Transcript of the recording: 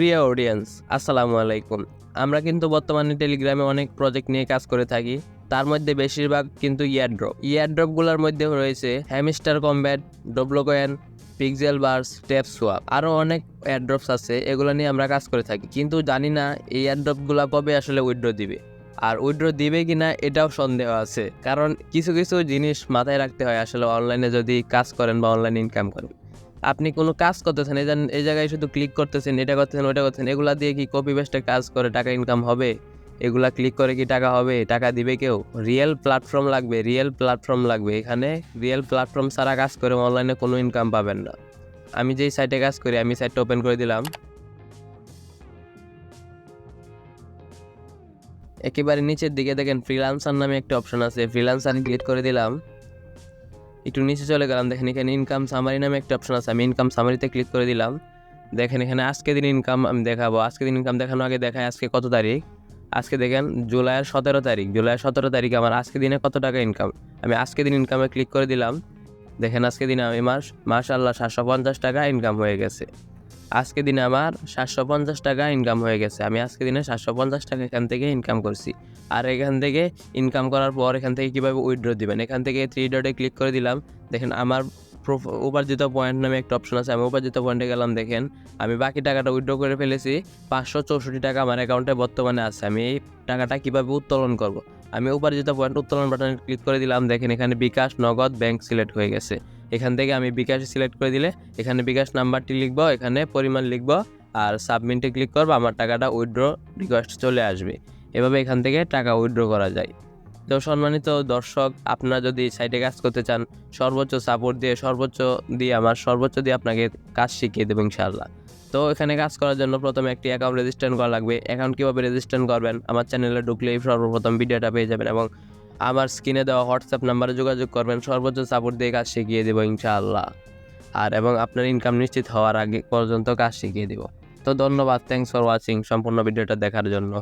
প্রিয় অডিয়েন্স আসসালামু আলাইকুম। আমরা কিন্তু বর্তমানে টেলিগ্রামে অনেক প্রজেক্ট নিয়ে কাজ করে থাকি। তার মধ্যে বেশিরভাগ কিন্তু ইয়ারড্রপ ইয়ারড্রপগুলোর মধ্যে রয়েছে হ্যামিস্টার কম্ব্যাট ডব্লোকয়েন পিক্সেল বার্স টেপ সোয়াপ আরও অনেক এয়ারড্রপস আছে, এগুলো নিয়ে আমরা কাজ করে থাকি। কিন্তু জানি না এই এয়ারড্রপগুলো কবে আসলে উইথড্র দিবে। আর উইড্রো দিবে কি না এটাও সন্দেহ আছে। কারণ কিছু কিছু জিনিস মাথায় রাখতে হয় আসলে অনলাইনে যদি কাজ করেন বা অনলাইন ইনকাম করেন। আপনি কোনো কাজ করতেছেন, এই এই জায়গায় শুধু ক্লিক করতেছেন, এটা করতেছেন, ওটা করতেছেন, এগুলা দিয়ে কি কপি পেস্টে কাজ করে টাকা ইনকাম হবে? এগুলা ক্লিক করে কি টাকা হবে? টাকা দিবে কেউ? রিয়েল প্ল্যাটফর্ম লাগবে রিয়েল প্ল্যাটফর্ম লাগবে। এখানে রিয়েল প্ল্যাটফর্ম ছাড়া কাজ করে অনলাইনে কোনো ইনকাম পাবেন না। আমি যেই সাইটে কাজ করি, আমি সাইটটা ওপেন করে দিলাম। একেবারে নিচের দিকে দেখেন ফ্রিলান্সার নামে একটা অপশন আছে ফ্রিলান্সারে ক্লিক করে দিলাম। একটু নিচে চলে গেলাম, দেখেন এখানে ইনকাম সামারি নামে একটা অপশন আছে, আমি ইনকাম সামারিতে ক্লিক করে দিলাম। দেখেন এখানে আজকে দিন ইনকাম আমি দেখাবো, আজকে দিন ইনকাম দেখানো আগে দেখায় আজকে কত তারিখ। আজকে দেখেন জুলাইয়ের সতেরো তারিখ, জুলাইয়ের সতেরো তারিখ আমার আজকে দিনে কত টাকা ইনকাম আমি আজকে দিন ইনকামে ক্লিক করে দিলাম। দেখেন আজকে দিনে আমি মাস মাসাল্লাহ সাতশো পঞ্চাশ টাকা ইনকাম হয়ে গেছে। আজকে দিনে আমার সাতশো পঞ্চাশ টাকা ইনকাম হয়ে গেছে। আমি আজকে দিনে সাতশো পঞ্চাশ টাকা এখান থেকে ইনকাম করছি। আর এখান থেকে ইনকাম করার পর এখান থেকে কীভাবে উইথড্র দিবেন? এখান থেকে থ্রি ডটে ক্লিক করে দিলাম। দেখেন আমার উপার্জিত পয়েন্ট নামে একটা অপশন আছে। আমি উপার্জিত পয়েন্টে গেলাম, দেখেন। আমি বাকি টাকাটা উইথড্র করে ফেলেছি। পাঁচশো চৌষট্টি টাকা আমার অ্যাকাউন্টে বর্তমানে আছে। আমি এই টাকাটা কীভাবে উত্তোলন করব? আমি উপার্জিত পয়েন্ট উত্তোলন বাটনে ক্লিক করে দিলাম, দেখেন এখানে বিকাশ, নগদ ব্যাংক সিলেক্ট হয়ে গেছে। এখান থেকে আমি বিকাশ সিলেক্ট করে দিলে এখানে বিকাশ নাম্বারটি লিখব, এখানে পরিমাণ লিখব আর সাবমিটে ক্লিক করব, আমার টাকাটা উইথড্র রিকোয়েস্ট চলে আসবে। এভাবে এখান থেকে টাকা উইথড্র করা যায়। তো সম্মানিত দর্শক, আপনারা যদি সাইটে কাজ করতে চান, সর্বোচ্চ সাপোর্ট দিয়ে, সর্বোচ্চ দিয়ে, আমার সর্বোচ্চ দিয়ে আপনাকে কাজ শিখিয়ে দেবো ইনশাআল্লাহ। তো এখানে কাজ করার জন্য প্রথমে একটি অ্যাকাউন্ট রেজিস্ট্রেশন করা লাগবে। অ্যাকাউন্ট কীভাবে রেজিস্ট্রেশন করবেন? আমার চ্যানেলে ঢুকলেই সর্বপ্রথম ভিডিওটা পেয়ে যাবেন এবং আমার স্ক্রিনে দেওয়া হোয়াটসঅ্যাপ নাম্বারে যোগাযোগ করবেন। সর্বোচ্চ সাপোর্ট দিয়ে কাজ শিখিয়ে দেবো ইনশাআল্লাহ। আর এবং আপনার ইনকাম নিশ্চিত হওয়ার আগে পর্যন্ত কাজ শিখিয়ে দেবো। তো ধন্যবাদ। থ্যাংকস ফর ওয়াচিং সম্পূর্ণ ভিডিওটা দেখার জন্য।